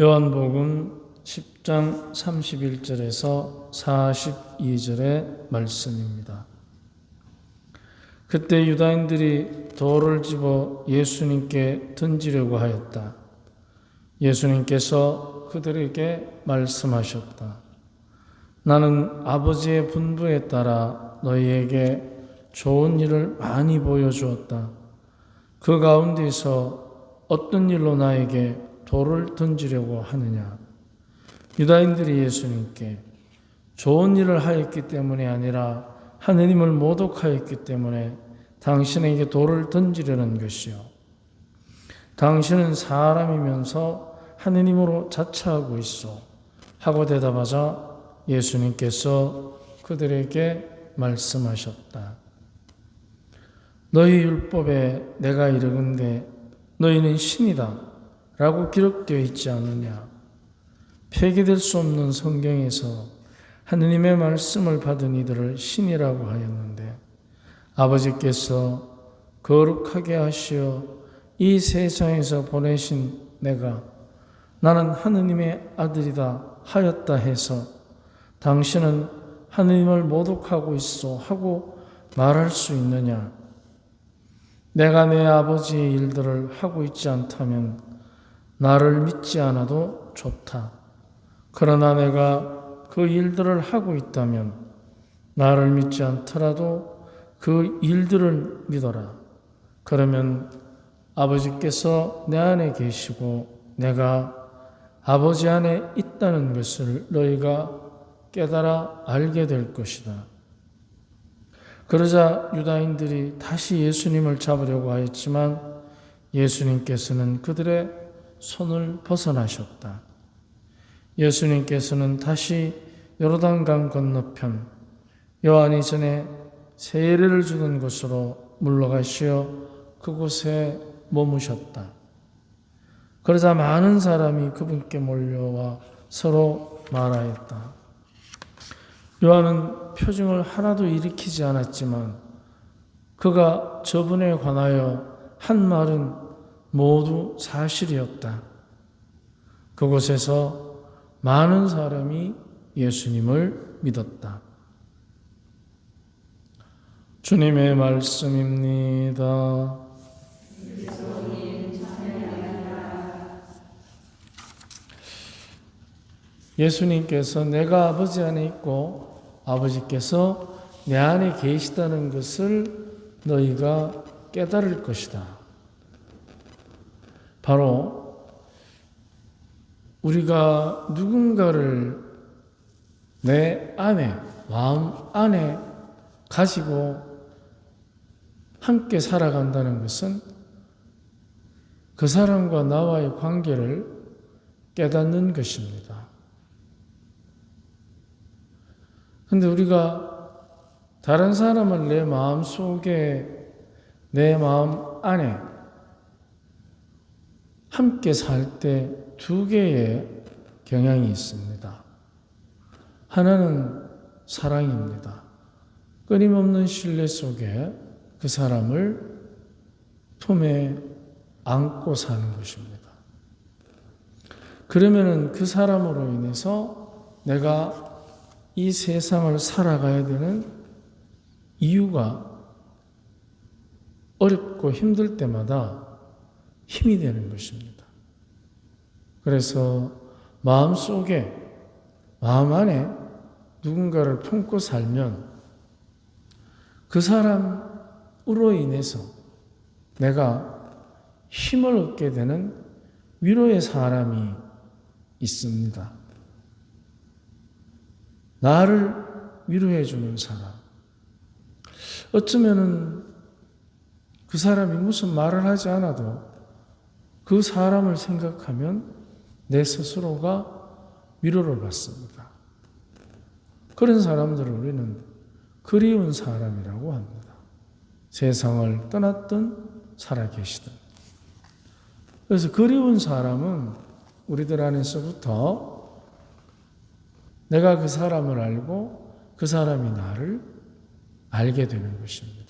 요한복음 10장 31절에서 42절의 말씀입니다. 그때 유다인들이 돌을 집어 예수님께 던지려고 하였다. 예수님께서 그들에게 말씀하셨다. 나는 아버지의 분부에 따라 너희에게 좋은 일을 많이 보여주었다. 그 가운데서 어떤 일로 나에게 돌을 던지려고 하느냐? 유다인들이 예수님께 좋은 일을 하였기 때문이 아니라 하느님을 모독하였기 때문에 당신에게 돌을 던지려는 것이요. 당신은 사람이면서 하느님으로 자처하고 있어. 하고 대답하자 예수님께서 그들에게 말씀하셨다. 너희 율법에 내가 이르건대 너희는 신이다 라고 기록되어 있지 않느냐. 폐기될 수 없는 성경에서 하느님의 말씀을 받은 이들을 신이라고 하였는데 아버지께서 거룩하게 하시어 이 세상에서 보내신 내가 나는 하느님의 아들이다 하였다 해서 당신은 하느님을 모독하고 있어 하고 말할 수 있느냐? 내가 내 아버지의 일들을 하고 있지 않다면 나를 믿지 않아도 좋다. 그러나 내가 그 일들을 하고 있다면 나를 믿지 않더라도 그 일들을 믿어라. 그러면 아버지께서 내 안에 계시고 내가 아버지 안에 있다는 것을 너희가 깨달아 알게 될 것이다. 그러자 유다인들이 다시 예수님을 잡으려고 하였지만 예수님께서는 그들의 손을 벗어나셨다. 예수님께서는 다시 요르단강 건너편 요한이 전에 세례를 주던 곳으로 물러가시어 그곳에 머무셨다. 그러자 많은 사람이 그분께 몰려와 서로 말하였다. 요한은 표징을 하나도 일으키지 않았지만 그가 저분에 관하여 한 말은 모두 사실이었다. 그곳에서 많은 사람이 예수님을 믿었다. 주님의 말씀입니다. 예수님께서 내가 아버지 안에 있고 아버지께서 내 안에 계시다는 것을 너희가 깨달을 것이다. 바로 우리가 누군가를 내 안에, 마음 안에 가지고 함께 살아간다는 것은 그 사람과 나와의 관계를 깨닫는 것입니다. 근데 우리가 다른 사람을 내 마음 속에, 내 마음 안에 함께 살 때 두 개의 경향이 있습니다. 하나는 사랑입니다. 끊임없는 신뢰 속에 그 사람을 품에 안고 사는 것입니다. 그러면은 그 사람으로 인해서 내가 이 세상을 살아가야 되는 이유가 어렵고 힘들 때마다 힘이 되는 것입니다. 그래서 마음 속에, 마음 안에 누군가를 품고 살면 그 사람으로 인해서 내가 힘을 얻게 되는 위로의 사람이 있습니다. 나를 위로해 주는 사람. 어쩌면은 그 사람이 무슨 말을 하지 않아도 그 사람을 생각하면 내 스스로가 위로를 받습니다. 그런 사람들을 우리는 그리운 사람이라고 합니다. 세상을 떠났던 살아계시던. 그래서 그리운 사람은 우리들 안에서부터 내가 그 사람을 알고 그 사람이 나를 알게 되는 것입니다.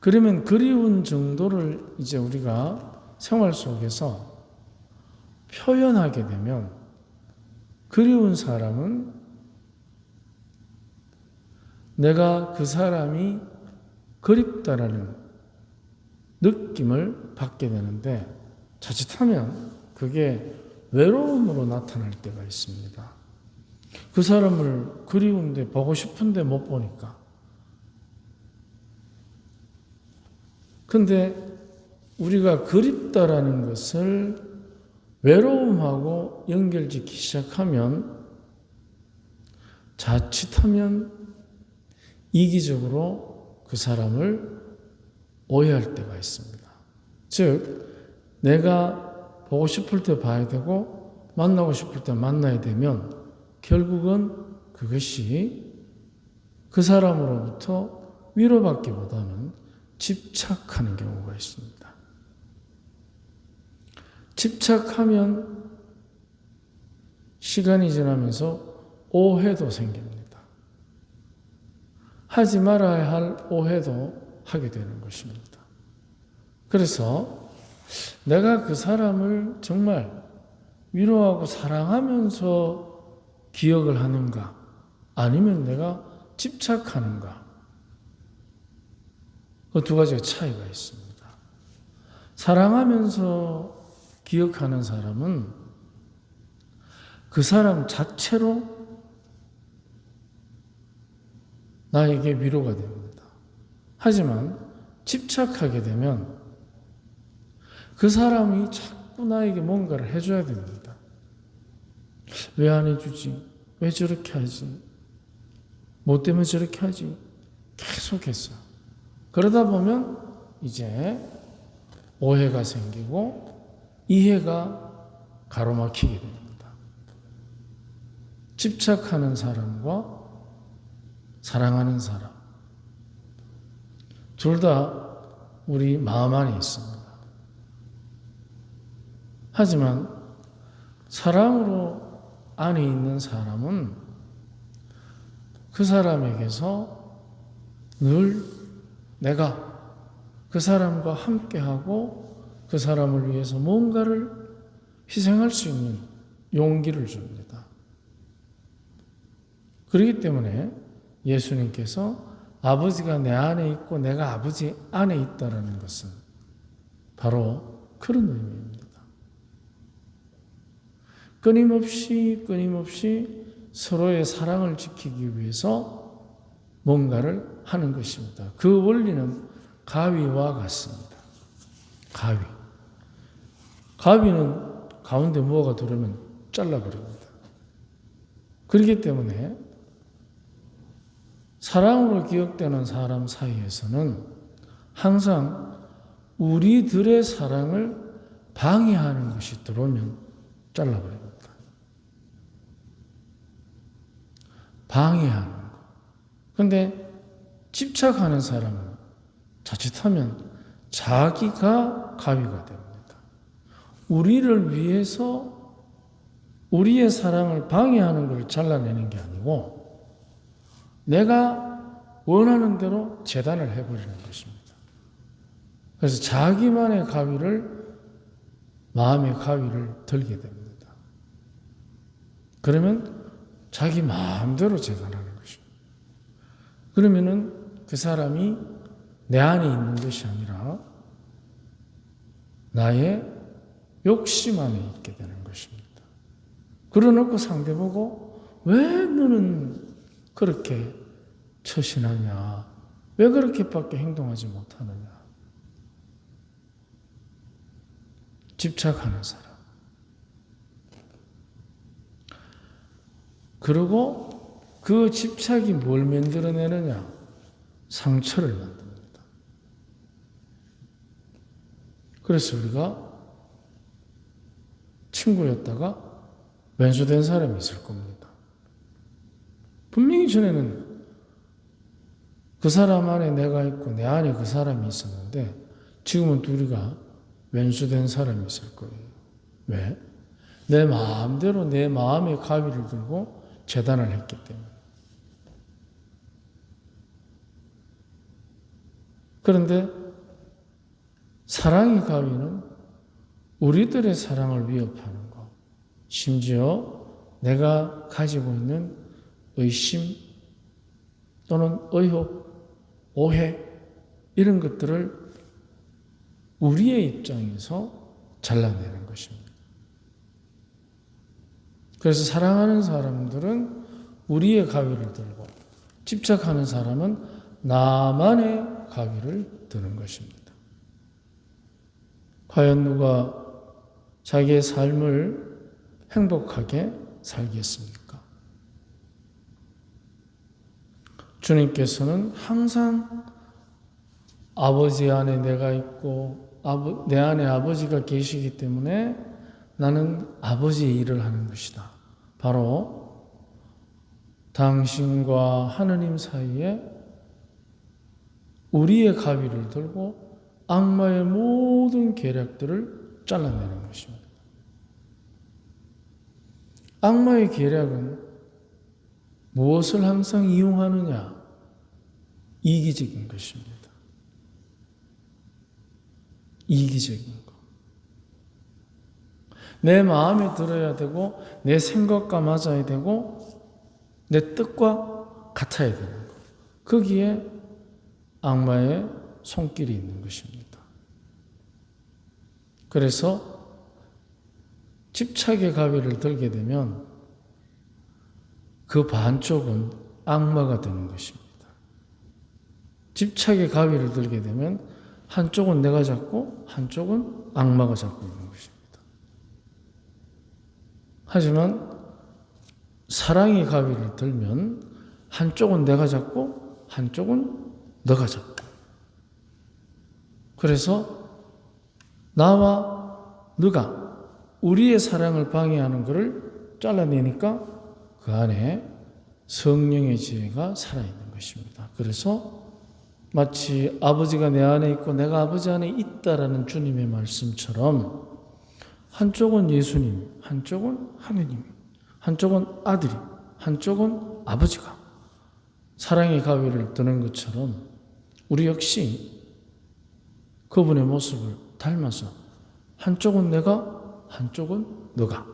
그러면 그리운 정도를 이제 우리가 생활 속에서 표현하게 되면 그리운 사람은 내가 그 사람이 그립다라는 느낌을 받게 되는데 자칫하면 그게 외로움으로 나타날 때가 있습니다. 그 사람을 그리운데 보고 싶은데 못 보니까. 근데 우리가 그립다라는 것을 외로움하고 연결짓기 시작하면 자칫하면 이기적으로 그 사람을 오해할 때가 있습니다. 즉, 내가 보고 싶을 때 봐야 되고 만나고 싶을 때 만나야 되면 결국은 그것이 그 사람으로부터 위로받기보다는 집착하는 경우가 있습니다. 집착하면 시간이 지나면서 오해도 생깁니다. 하지 말아야 할 오해도 하게 되는 것입니다. 그래서 내가 그 사람을 정말 위로하고 사랑하면서 기억을 하는가, 아니면 내가 집착하는가, 그 두 가지의 차이가 있습니다. 사랑하면서 기억하는 사람은 그 사람 자체로 나에게 위로가 됩니다. 하지만 집착하게 되면 그 사람이 자꾸 나에게 뭔가를 해줘야 됩니다. 왜 안 해주지? 왜 저렇게 하지? 뭐 때문에 저렇게 하지? 계속해서. 그러다 보면 이제 오해가 생기고 이해가 가로막히게 됩니다. 집착하는 사람과 사랑하는 사람. 둘 다 우리 마음 안에 있습니다. 하지만 사랑으로 안에 있는 사람은 그 사람에게서 늘 내가 그 사람과 함께하고 그 사람을 위해서 뭔가를 희생할 수 있는 용기를 줍니다. 그렇기 때문에 예수님께서 아버지가 내 안에 있고 내가 아버지 안에 있다라는 것은 바로 그런 의미입니다. 끊임없이 끊임없이 서로의 사랑을 지키기 위해서 뭔가를 하는 것입니다. 그 원리는 가위와 같습니다. 가위. 가위는 가운데 뭐가 들어오면 잘라버립니다. 그렇기 때문에 사랑으로 기억되는 사람 사이에서는 항상 우리들의 사랑을 방해하는 것이 들어오면 잘라버립니다. 방해하는 거. 근데 집착하는 사람은 자칫하면 자기가 가위가 됩니다. 우리를 위해서 우리의 사랑을 방해하는 걸 잘라내는 게 아니고 내가 원하는 대로 재단을 해버리는 것입니다. 그래서 자기만의 가위를 마음의 가위를 들게 됩니다. 그러면 자기 마음대로 것입니다. 그러면은 그 사람이 내 안에 있는 것이 아니라 나의 욕심 안에 있게 되는 것입니다. 그러놓고 상대 보고 왜 너는 그렇게 처신하냐? 왜 그렇게밖에 행동하지 못하느냐? 집착하는 사람. 그리고 그 집착이 뭘 만들어내느냐? 상처를 만듭니다. 그래서 우리가 친구였다가 왼수된 사람이 있을 겁니다. 분명히 전에는 그 사람 안에 내가 있고 내 안에 그 사람이 있었는데 지금은 둘이가 왼수된 사람이 있을 거예요. 왜? 내 마음대로 내 마음의 가위를 들고 재단을 했기 때문에. 그런데 사랑의 가위는 우리들의 사랑을 위협하는 것, 심지어 내가 가지고 있는 의심 또는 의혹, 오해 이런 것들을 우리의 입장에서 잘라내는 것입니다. 그래서 사랑하는 사람들은 우리의 가위를 들고 집착하는 사람은 나만의 가위를 드는 것입니다. 과연 누가 자기의 삶을 행복하게 살겠습니까? 주님께서는 항상 아버지 안에 내가 있고 내 안에 아버지가 계시기 때문에 나는 아버지의 일을 하는 것이다. 바로 당신과 하느님 사이에 우리의 가위를 들고 악마의 모든 계략들을 잘라내는 것입니다. 악마의 계략은 무엇을 항상 이용하느냐? 이기적인 것입니다. 이기적인 것. 내 마음에 들어야 되고, 내 생각과 맞아야 되고, 내 뜻과 같아야 되는 것. 거기에 악마의 손길이 있는 것입니다. 그래서 집착의 가위를 들게 되면 그 반쪽은 악마가 되는 것입니다. 집착의 가위를 들게 되면 한쪽은 내가 잡고 한쪽은 악마가 잡고 있는. 하지만 사랑의 가위를 들면 한쪽은 내가 잡고 한쪽은 너가 잡고 그래서 나와 너가 우리의 사랑을 방해하는 것을 잘라내니까 그 안에 성령의 지혜가 살아있는 것입니다. 그래서 마치 아버지가 내 안에 있고 내가 아버지 안에 있다라는 주님의 말씀처럼 한쪽은 예수님, 한쪽은 하느님, 한쪽은 아들이, 한쪽은 아버지가 사랑의 가위를 드는 것처럼 우리 역시 그분의 모습을 닮아서 한쪽은 내가, 한쪽은 너가.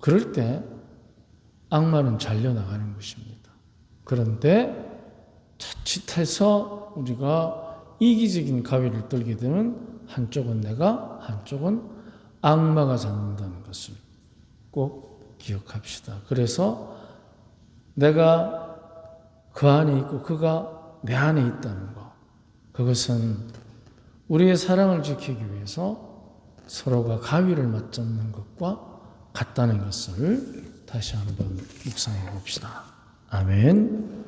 그럴 때 악마는 잘려나가는 것입니다. 그런데 자칫해서 우리가 이기적인 가위를 들게 되면 한쪽은 내가, 한쪽은 악마가 잡는다는 것을 꼭 기억합시다. 그래서 내가 그 안에 있고 그가 내 안에 있다는 것. 그것은 우리의 사랑을 지키기 위해서 서로가 가위를 맞잡는 것과 같다는 것을 다시 한번 묵상해 봅시다. 아멘.